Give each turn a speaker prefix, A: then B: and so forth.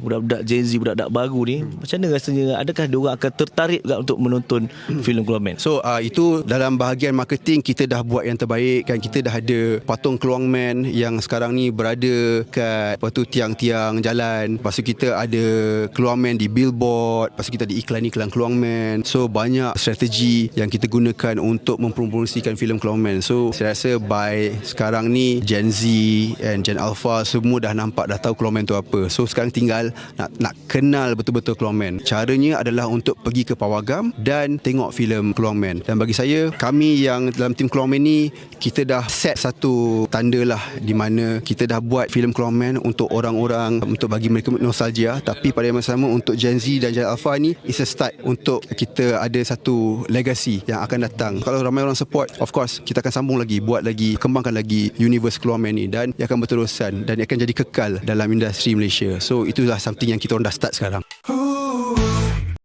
A: budak-budak Gen Z, budak-budak baru ni, macam mana rasanya adakah dia orang akan tertarik juga untuk menonton filem Keluar Man?
B: So uh, itu dalam bahagian marketing kita dah buat yang terbaik kan kita dah ada patung Keluang Man yang sekarang ni berada kat apa tu tiang-tiang jalan. Lepas tu kita ada Keluang Man di billboard, lepas tu kita ada iklan-iklan Keluang Man. So banyak strategi yang kita gunakan untuk mempromosikan filem Keluang Man. So saya rasa by sekarang ni Gen Z and Gen Alpha semua dah nampak dah tahu Keluang Man tu apa. So sekarang tinggal nak nak kenal betul-betul Keluang Man. Caranya adalah untuk pergi ke Pawagam dan tengok filem Keluang Man. Dan bagi saya kami yang dalam tim Keluang Man ni kita dah set satu tanda lah di mana kita dah buat filem Keluang Man untuk orang-orang untuk bagi mereka nostalgia tapi pada yang sama untuk Gen Z dan Gen Alpha ni is a start untuk kita ada satu legacy yang akan datang. Kalau ramai orang support of course kita akan sambung lagi buat lagi kembangkan lagi universe Keluang Man ni dan ia akan berterusan dan ia akan jadi kekal dalam industri Malaysia. So itulah something yang kita orang dah start sekarang.